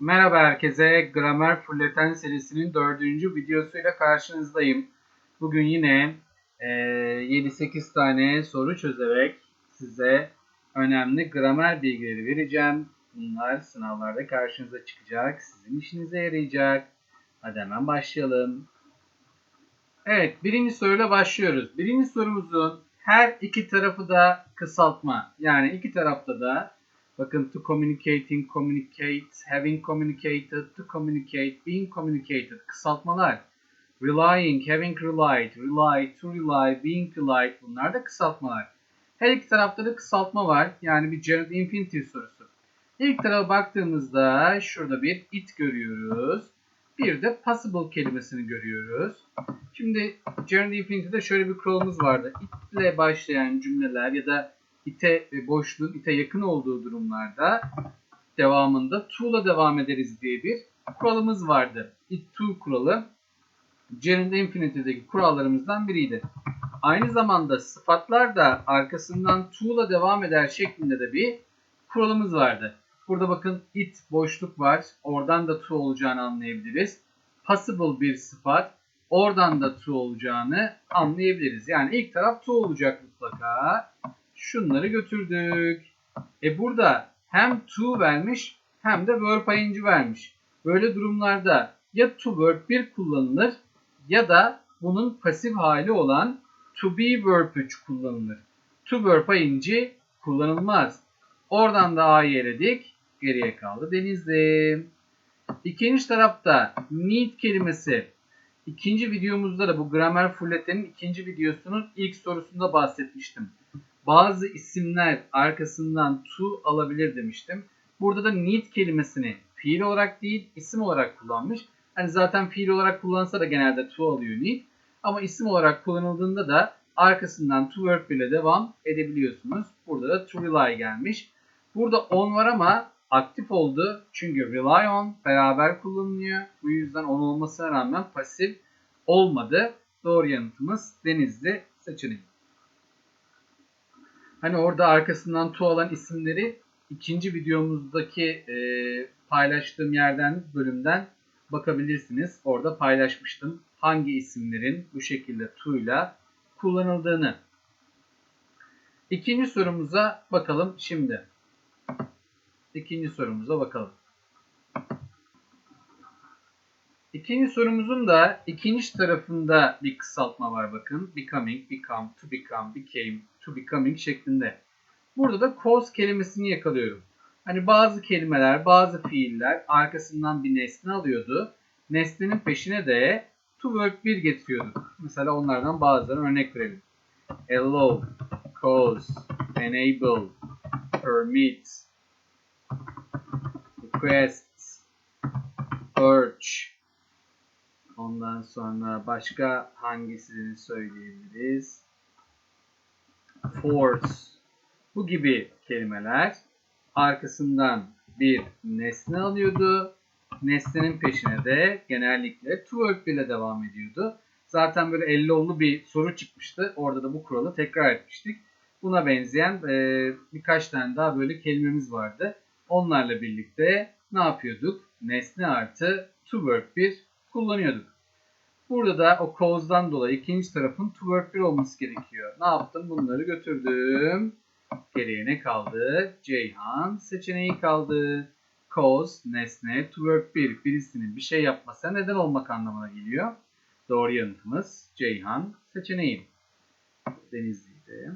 Merhaba herkese. Gramer Fulleten serisinin dördüncü videosuyla karşınızdayım. Bugün yine e, 7-8 tane soru çözerek size önemli gramer bilgileri vereceğim. Bunlar sınavlarda karşınıza çıkacak. Sizin işinize yarayacak. Hadi hemen başlayalım. Evet, birinci soruyla başlıyoruz. Birinci sorumuzun her iki tarafı da kısaltma. Yani iki tarafta da bakın to communicating, communicate, having communicated, to communicate, being communicated kısaltmalar. Relying, having relied, rely, to rely, being relied bunlar da kısaltmalar. Her iki tarafta da kısaltma var. Yani bir gerund infinitive sorusu. İlk tarafa baktığımızda şurada bir it görüyoruz. Bir de possible kelimesini görüyoruz. Şimdi gerund infinitive'de şöyle bir kuralımız vardı. It ile başlayan cümleler ya da ite ve boşluğun ite yakın olduğu durumlarda devamında to ile devam ederiz diye bir kuralımız vardı. It to kuralı gerund infinitive'deki kurallarımızdan biriydi. Aynı zamanda sıfatlar da arkasından to ile devam eder şeklinde de bir kuralımız vardı. Burada bakın it boşluk var. Oradan da to olacağını anlayabiliriz. Possible bir sıfat. Oradan da to olacağını anlayabiliriz. Yani ilk taraf to olacak mutlaka. Şunları götürdük. E burada hem to vermiş hem de verb ing vermiş. Böyle durumlarda ya to verb 1 kullanılır ya da bunun pasif hali olan to be verb 3 kullanılır. To verb ing kullanılmaz. Oradan da a'yı eledik. Geriye kaldı Denizli. İkinci tarafta need kelimesi. İkinci videomuzda da bu gramer fulletenin ikinci videosunun ilk sorusunda bahsetmiştim. Bazı isimler arkasından to alabilir demiştim. Burada da need kelimesini fiil olarak değil isim olarak kullanmış. Hani zaten fiil olarak kullansa da genelde to alıyor need. Ama isim olarak kullanıldığında da arkasından to verb ile devam edebiliyorsunuz. Burada da to rely gelmiş. Burada on var ama aktif oldu. Çünkü rely on beraber kullanılıyor. Bu yüzden on olmasına rağmen pasif olmadı. Doğru yanıtımız Denizli seçeneği. Hani orada arkasından to alan isimleri ikinci videomuzdaki e, paylaştığım yerden bölümden bakabilirsiniz. Orada paylaşmıştım hangi isimlerin bu şekilde ile kullanıldığını. İkinci sorumuza bakalım şimdi. İkinci sorumuza bakalım. İkinci sorumuzun da ikinci tarafında bir kısaltma var bakın. Becoming, become, to become, became, to becoming şeklinde. Burada da cause kelimesini yakalıyorum. Hani bazı kelimeler, bazı fiiller arkasından bir nesne alıyordu. Nesnenin peşine de to work bir getiriyorduk. Mesela onlardan bazılarına örnek verelim. Allow, cause, enable, permit, request, urge. Ondan sonra başka hangisini söyleyebiliriz? Force. Bu gibi kelimeler arkasından bir nesne alıyordu. Nesnenin peşine de genellikle to work ile devam ediyordu. Zaten böyle 50 bir soru çıkmıştı. Orada da bu kuralı tekrar etmiştik. Buna benzeyen e, birkaç tane daha böyle kelimemiz vardı. Onlarla birlikte ne yapıyorduk? Nesne artı to work bir kullanıyorduk. Burada da o cause'dan dolayı ikinci tarafın to work bir olması gerekiyor. Ne yaptım? Bunları götürdüm. Geriye ne kaldı? Ceyhan seçeneği kaldı. Cause, nesne, to work bir. Birisinin bir şey yapması neden olmak anlamına geliyor. Doğru yanıtımız Ceyhan seçeneği. Denizli'ydi.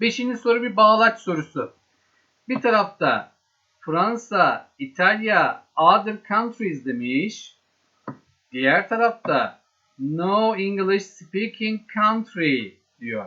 Beşinci soru bir bağlaç sorusu. Bir tarafta Fransa, İtalya, other countries demiş. Diğer tarafta no English speaking country diyor.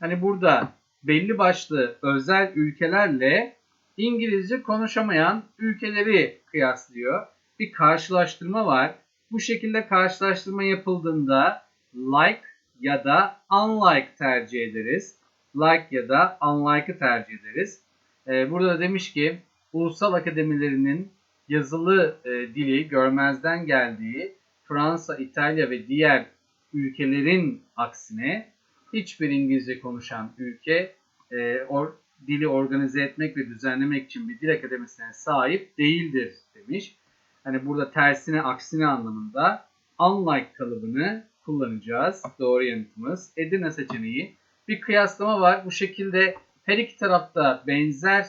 Hani burada belli başlı özel ülkelerle İngilizce konuşamayan ülkeleri kıyaslıyor. Bir karşılaştırma var. Bu şekilde karşılaştırma yapıldığında like ya da unlike tercih ederiz. Like ya da unlike'ı tercih ederiz. Ee, burada da demiş ki ulusal akademilerinin yazılı e, dili görmezden geldiği Fransa, İtalya ve diğer ülkelerin aksine hiçbir İngilizce konuşan ülke e, or, dili organize etmek ve düzenlemek için bir dil akademisine sahip değildir demiş. Hani burada tersine aksine anlamında unlike kalıbını kullanacağız. Doğru yanıtımız Edirne seçeneği. Bir kıyaslama var. Bu şekilde her iki tarafta benzer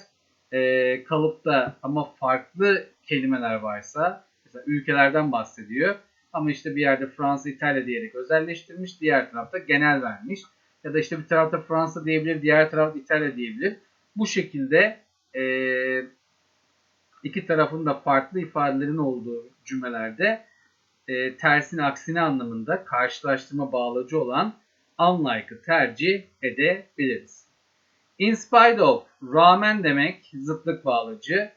e, kalıpta ama farklı kelimeler varsa mesela ülkelerden bahsediyor. Ama işte bir yerde Fransa, İtalya diyerek özelleştirmiş. Diğer tarafta genel vermiş. Ya da işte bir tarafta Fransa diyebilir, diğer tarafta İtalya diyebilir. Bu şekilde e, iki tarafın da farklı ifadelerin olduğu cümlelerde e, tersine aksine anlamında karşılaştırma bağlacı olan unlike'ı tercih edebiliriz. In spite of, rağmen demek zıtlık bağlacı.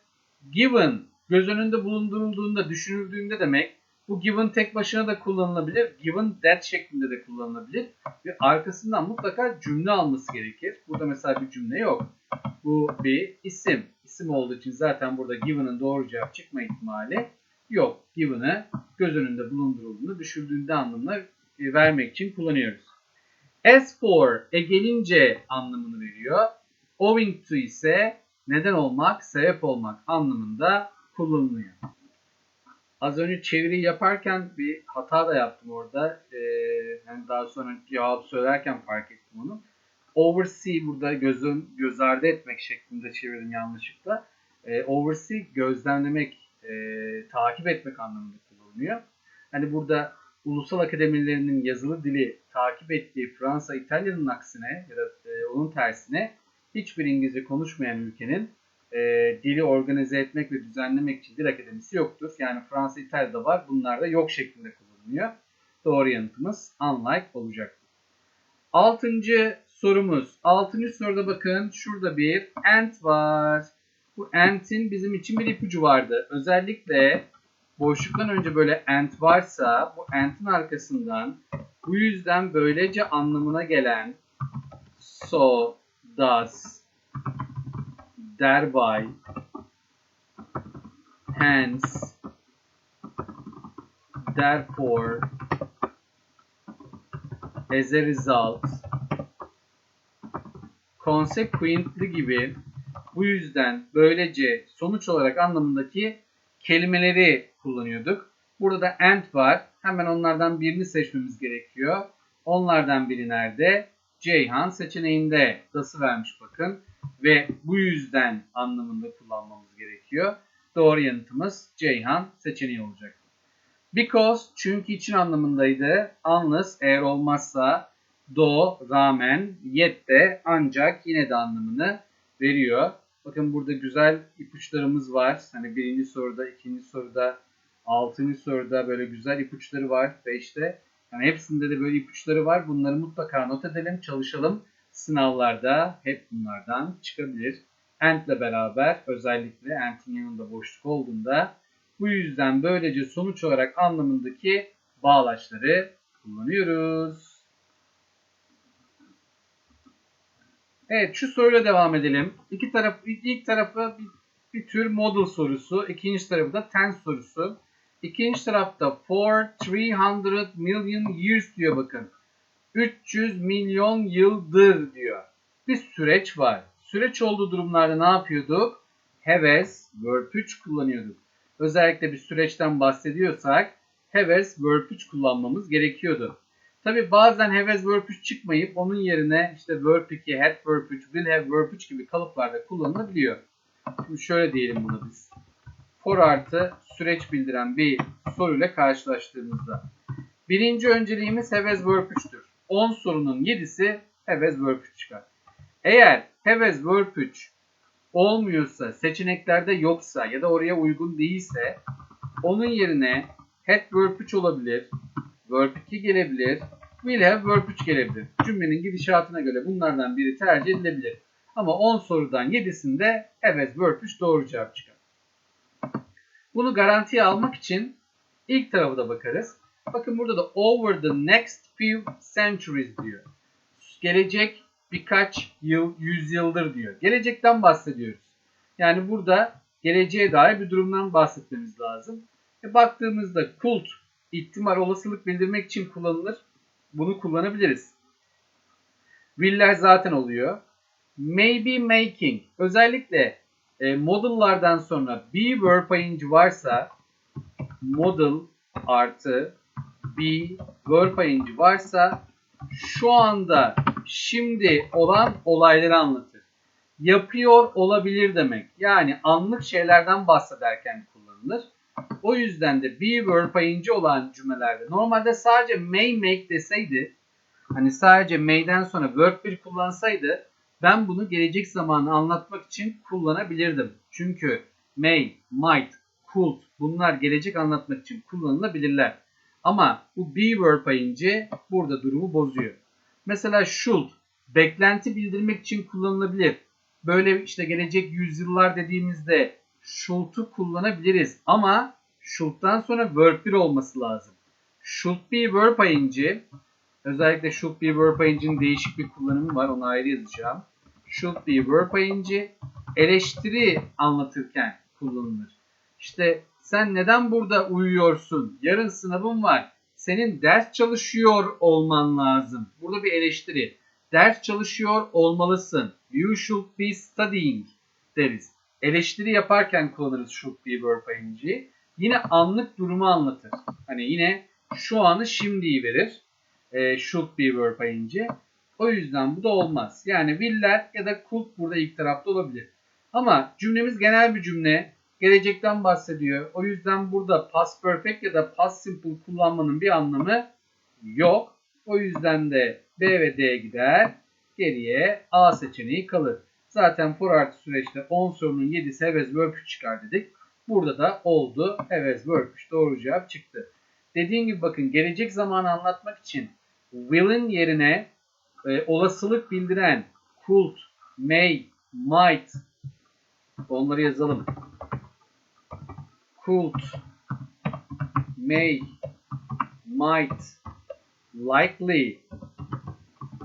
Given, göz önünde bulundurulduğunda, düşünüldüğünde demek. Bu given tek başına da kullanılabilir. Given that şeklinde de kullanılabilir. Ve arkasından mutlaka cümle alması gerekir. Burada mesela bir cümle yok. Bu bir isim. İsim olduğu için zaten burada given'ın doğru cevap çıkma ihtimali yok. Given'ı göz önünde bulundurulduğunda, düşürdüğünde anlamına e, vermek için kullanıyoruz. As for, e gelince anlamını veriyor. Owing to ise neden olmak, sebep olmak anlamında kullanılıyor. Az önce çeviriyi yaparken bir hata da yaptım orada. Ee, yani daha sonra cevap söylerken fark ettim onu. Oversee burada gözün göz ardı etmek şeklinde çevirdim yanlışlıkla. Ee, oversee gözlemlemek, e, takip etmek anlamında kullanılıyor. Hani burada ulusal akademilerinin yazılı dili takip ettiği Fransa, İtalya'nın aksine ya da e, onun tersine hiçbir İngilizce konuşmayan ülkenin e, dili organize etmek ve düzenlemek için dil akademisi yoktur. Yani Fransa, İtalya'da var. Bunlar da yok şeklinde kullanılıyor. Doğru yanıtımız unlike olacaktır. Altıncı sorumuz. Altıncı soruda bakın şurada bir ant var. Bu ant'in bizim için bir ipucu vardı. Özellikle boşluktan önce böyle ant varsa bu ant'in arkasından bu yüzden böylece anlamına gelen so, does, thereby, hence, therefore, as a result, consequently gibi bu yüzden böylece sonuç olarak anlamındaki kelimeleri kullanıyorduk. Burada da and var. Hemen onlardan birini seçmemiz gerekiyor. Onlardan biri nerede? Ceyhan seçeneğinde dası vermiş bakın. Ve bu yüzden anlamında kullanmamız gerekiyor. Doğru yanıtımız Ceyhan seçeneği olacak. Because çünkü için anlamındaydı. Unless eğer olmazsa do rağmen yet de ancak yine de anlamını veriyor. Bakın burada güzel ipuçlarımız var. Hani birinci soruda, ikinci soruda, altıncı soruda böyle güzel ipuçları var. Beşte. Yani hepsinde de böyle ipuçları var. Bunları mutlaka not edelim, çalışalım. Sınavlarda hep bunlardan çıkabilir. And ile beraber özellikle and'in yanında boşluk olduğunda bu yüzden böylece sonuç olarak anlamındaki bağlaçları kullanıyoruz. Evet şu soruyla devam edelim. İki taraf, ilk tarafı bir, bir tür model sorusu. ikinci tarafı da tense sorusu. İkinci tarafta for 300 million years diyor bakın. 300 milyon yıldır diyor. Bir süreç var. Süreç olduğu durumlarda ne yapıyorduk? Heves, verb 3 kullanıyorduk. Özellikle bir süreçten bahsediyorsak heves, verb 3 kullanmamız gerekiyordu. Tabi bazen have has verb 3 çıkmayıp onun yerine işte verb 2, had verb 3, will have verb 3 gibi kalıplarda kullanılabiliyor. Şimdi şöyle diyelim bunu biz. For artı süreç bildiren bir soruyla karşılaştığımızda. Birinci önceliğimiz have has verb 3'tür. 10 sorunun 7'si have has verb 3 çıkar. Eğer have has verb 3 olmuyorsa, seçeneklerde yoksa ya da oraya uygun değilse onun yerine had verb 3 olabilir, verb 2 gelebilir, will have verb 3 gelebilir. Cümlenin gidişatına göre bunlardan biri tercih edilebilir. Ama 10 sorudan 7'sinde evet verb 3 doğru cevap çıkar. Bunu garantiye almak için ilk tarafı da bakarız. Bakın burada da over the next few centuries diyor. Gelecek birkaç yıl, yüzyıldır diyor. Gelecekten bahsediyoruz. Yani burada geleceğe dair bir durumdan bahsetmemiz lazım. E baktığımızda kult ihtimal olasılık bildirmek için kullanılır. Bunu kullanabiliriz. Will'ler zaten oluyor. maybe making. Özellikle e, model'lardan sonra be verb ayıncı varsa model artı be verb ayıncı varsa şu anda şimdi olan olayları anlatır. Yapıyor olabilir demek. Yani anlık şeylerden bahsederken kullanılır. O yüzden de be verb ayıncı olan cümlelerde normalde sadece may make deseydi hani sadece may'den sonra verb bir kullansaydı ben bunu gelecek zamanı anlatmak için kullanabilirdim. Çünkü may, might, could bunlar gelecek anlatmak için kullanılabilirler. Ama bu be verb ayıncı burada durumu bozuyor. Mesela should beklenti bildirmek için kullanılabilir. Böyle işte gelecek yüzyıllar dediğimizde should'u kullanabiliriz. Ama should'dan sonra verb 1 olması lazım. Should be verb ayıncı özellikle should be verb ayıncının değişik bir kullanımı var. Onu ayrı yazacağım. Should be verb ayıncı eleştiri anlatırken kullanılır. İşte sen neden burada uyuyorsun? Yarın sınavın var. Senin ders çalışıyor olman lazım. Burada bir eleştiri. Ders çalışıyor olmalısın. You should be studying deriz. Eleştiri yaparken kullanırız should be verb ing'yi. Yine anlık durumu anlatır. Hani yine şu anı şimdiyi verir. E, should be verb ing'i. O yüzden bu da olmaz. Yani will'ler ya da could burada ilk tarafta olabilir. Ama cümlemiz genel bir cümle. Gelecekten bahsediyor. O yüzden burada past perfect ya da past simple kullanmanın bir anlamı yok. O yüzden de B ve D gider. Geriye A seçeneği kalır. Zaten for artı süreçte 10 sorunun 7'si have as verb 3 çıkar dedik. Burada da oldu. As verb 3 doğru cevap çıktı. Dediğim gibi bakın gelecek zamanı anlatmak için will'in yerine e, olasılık bildiren could, may, might onları yazalım. Could, may, might, likely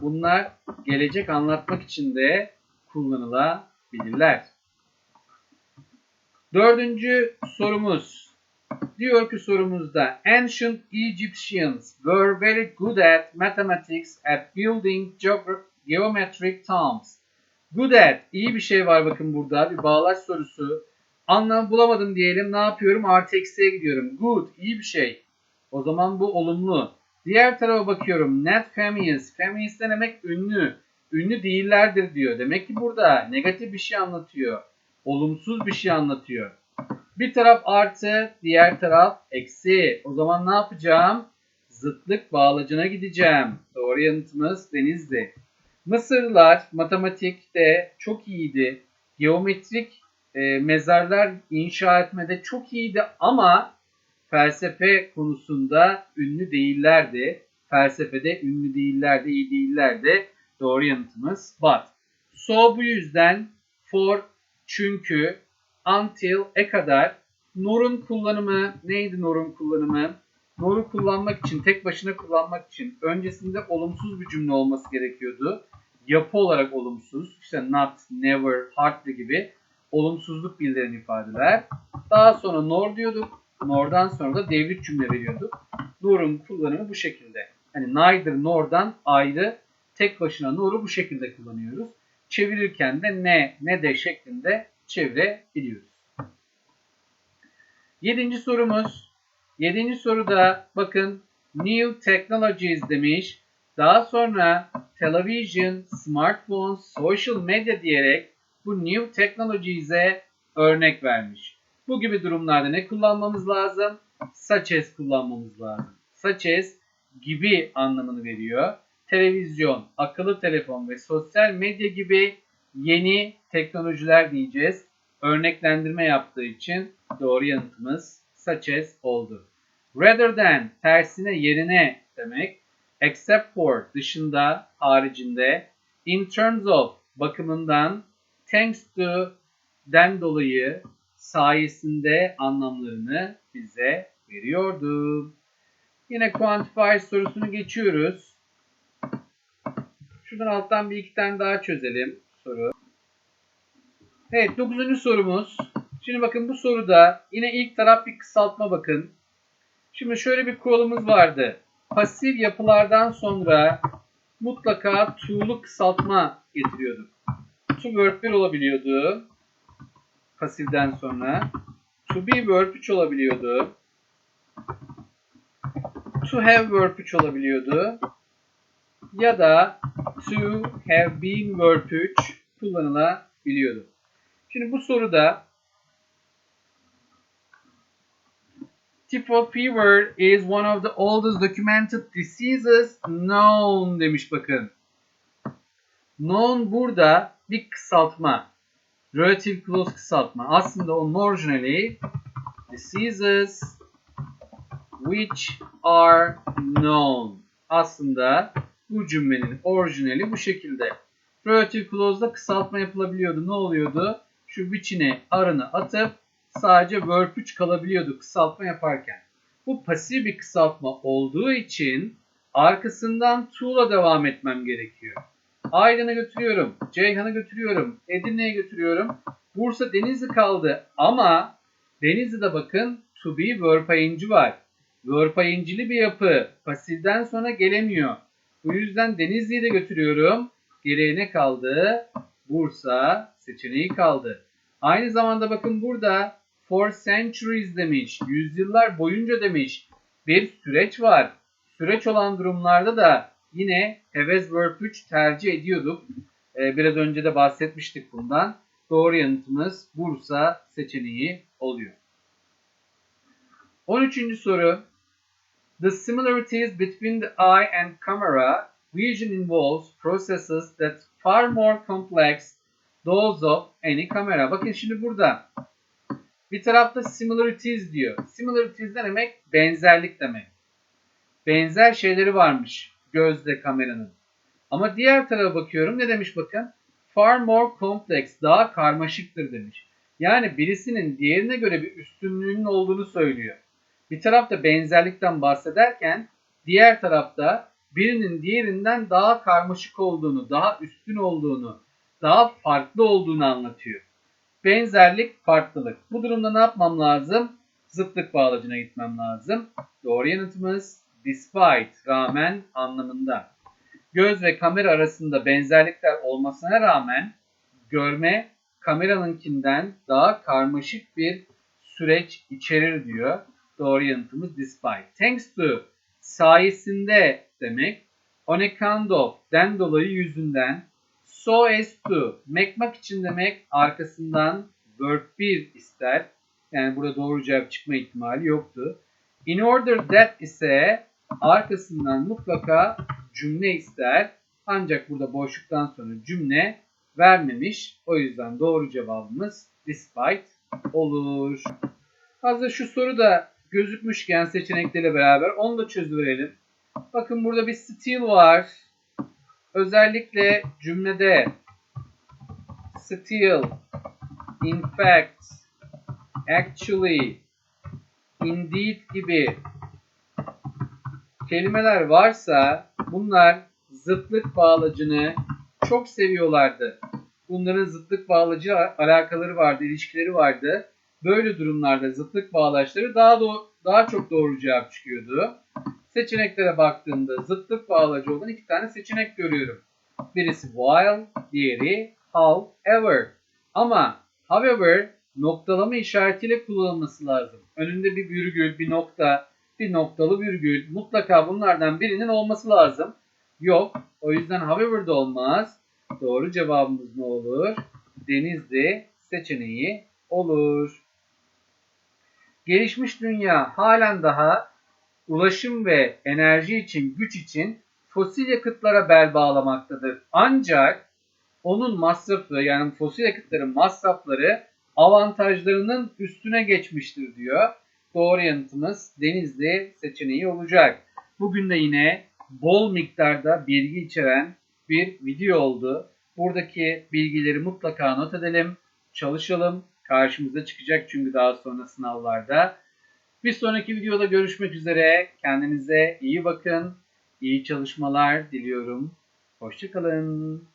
bunlar gelecek anlatmak için de kullanılabilirler. Dördüncü sorumuz. Diyor ki sorumuzda Ancient Egyptians were very good at mathematics at building geometric tombs. Good at iyi bir şey var bakın burada bir bağlaç sorusu. Anlam bulamadım diyelim ne yapıyorum artı eksiye gidiyorum. Good iyi bir şey. O zaman bu olumlu. Diğer tarafa bakıyorum. Not famous. Famous ne demek? Ünlü. Ünlü değillerdir diyor. Demek ki burada negatif bir şey anlatıyor. Olumsuz bir şey anlatıyor. Bir taraf artı, diğer taraf eksi. O zaman ne yapacağım? Zıtlık bağlacına gideceğim. Doğru yanıtımız Denizli. Mısırlılar matematikte çok iyiydi. Geometrik e, mezarlar inşa etmede çok iyiydi ama felsefe konusunda ünlü değillerdi. Felsefede ünlü değillerdi, iyi değillerdi. Doğru yanıtımız but. So bu yüzden for çünkü until e kadar nor'un kullanımı neydi nor'un kullanımı? Nor'u kullanmak için, tek başına kullanmak için öncesinde olumsuz bir cümle olması gerekiyordu. Yapı olarak olumsuz, işte not, never, hardly gibi olumsuzluk bildiren ifadeler. Daha sonra nor diyorduk. Nor'dan sonra da devlet cümle veriyorduk. Nor'un kullanımı bu şekilde. Hani neither nor'dan ayrı tek başına nor'u bu şekilde kullanıyoruz. Çevirirken de ne ne de şeklinde çevirebiliyoruz. Yedinci sorumuz. Yedinci soruda bakın new technologies demiş. Daha sonra television, smartphones, social media diyerek bu new technologies'e örnek vermiş. Bu gibi durumlarda ne kullanmamız lazım? Such as kullanmamız lazım. Such as gibi anlamını veriyor. Televizyon, akıllı telefon ve sosyal medya gibi yeni teknolojiler diyeceğiz. Örneklendirme yaptığı için doğru yanıtımız such as oldu. Rather than tersine yerine demek. Except for dışında, haricinde. In terms of bakımından. Thanks to den dolayı sayesinde anlamlarını bize veriyordu. Yine quantify sorusunu geçiyoruz. Şuradan alttan bir iki tane daha çözelim soru. Evet dokuzuncu sorumuz. Şimdi bakın bu soruda yine ilk taraf bir kısaltma bakın. Şimdi şöyle bir kuralımız vardı. Pasif yapılardan sonra mutlaka tuğlu kısaltma getiriyorduk. To verb 1 olabiliyordu. Pasiften sonra. To be verb 3 olabiliyordu. To have verb 3 olabiliyordu. Ya da to have been verb 3 kullanılabiliyordu. Şimdi bu soruda Typhoid fever is one of the oldest documented diseases known demiş bakın. Known burada bir kısaltma. Relative clause kısaltma. Aslında onun orijinali diseases which are known. Aslında bu cümlenin orijinali bu şekilde. Relative clause'da kısaltma yapılabiliyordu. Ne oluyordu? Şu which'ine arını atıp sadece verb 3 kalabiliyordu kısaltma yaparken. Bu pasif bir kısaltma olduğu için arkasından to'la devam etmem gerekiyor. Aydın'a götürüyorum, Ceyhan'ı götürüyorum, Edirne'ye götürüyorum. Bursa Denizli kaldı ama Denizli'de bakın to be verb var. Verb bir yapı pasifden sonra gelemiyor. Bu yüzden Denizli'yi de götürüyorum. Geriye ne kaldı? Bursa seçeneği kaldı. Aynı zamanda bakın burada for centuries demiş. Yüzyıllar boyunca demiş. Bir süreç var. Süreç olan durumlarda da yine have verb 3 tercih ediyorduk. Ee, biraz önce de bahsetmiştik bundan. Doğru yanıtımız Bursa seçeneği oluyor. 13. soru. The similarities between the eye and camera vision involves processes that far more complex those of any camera. Bakın şimdi burada bir tarafta similarities diyor. Similarities ne demek? Benzerlik demek. Benzer şeyleri varmış gözle kameranın. Ama diğer tarafa bakıyorum ne demiş bakın? Far more complex, daha karmaşıktır demiş. Yani birisinin diğerine göre bir üstünlüğünün olduğunu söylüyor. Bir tarafta benzerlikten bahsederken diğer tarafta birinin diğerinden daha karmaşık olduğunu, daha üstün olduğunu, daha farklı olduğunu anlatıyor. Benzerlik, farklılık. Bu durumda ne yapmam lazım? Zıtlık bağlacına gitmem lazım. Doğru yanıtımız despite, rağmen anlamında. Göz ve kamera arasında benzerlikler olmasına rağmen görme kameranınkinden daha karmaşık bir süreç içerir diyor. Doğru yanıtımız despite. Thanks to sayesinde demek. On account of den dolayı yüzünden. So as to mekmak için demek arkasından verb 1 ister. Yani burada doğru cevap çıkma ihtimali yoktu. In order that ise arkasından mutlaka cümle ister. Ancak burada boşluktan sonra cümle vermemiş. O yüzden doğru cevabımız despite olur. Hazır şu soru da gözükmüşken seçenekleriyle beraber onu da çözüverelim. Bakın burada bir still var. Özellikle cümlede still, in fact, actually, indeed gibi kelimeler varsa bunlar zıtlık bağlacını çok seviyorlardı. Bunların zıtlık bağlacı alakaları vardı, ilişkileri vardı. Böyle durumlarda zıtlık bağlaçları daha do daha çok doğru cevap çıkıyordu. Seçeneklere baktığımda zıtlık bağlacı olan iki tane seçenek görüyorum. Birisi while, diğeri however. Ama however noktalama işaretiyle kullanılması lazım. Önünde bir virgül, bir nokta, bir noktalı virgül mutlaka bunlardan birinin olması lazım. Yok. O yüzden however da olmaz. Doğru cevabımız ne olur? Denizli seçeneği olur. Gelişmiş dünya halen daha ulaşım ve enerji için, güç için fosil yakıtlara bel bağlamaktadır. Ancak onun masrafı yani fosil yakıtların masrafları avantajlarının üstüne geçmiştir diyor. Doğru yanıtımız Denizli seçeneği olacak. Bugün de yine bol miktarda bilgi içeren bir video oldu. Buradaki bilgileri mutlaka not edelim, çalışalım. Karşımıza çıkacak çünkü daha sonra sınavlarda. Bir sonraki videoda görüşmek üzere. Kendinize iyi bakın. İyi çalışmalar diliyorum. Hoşçakalın.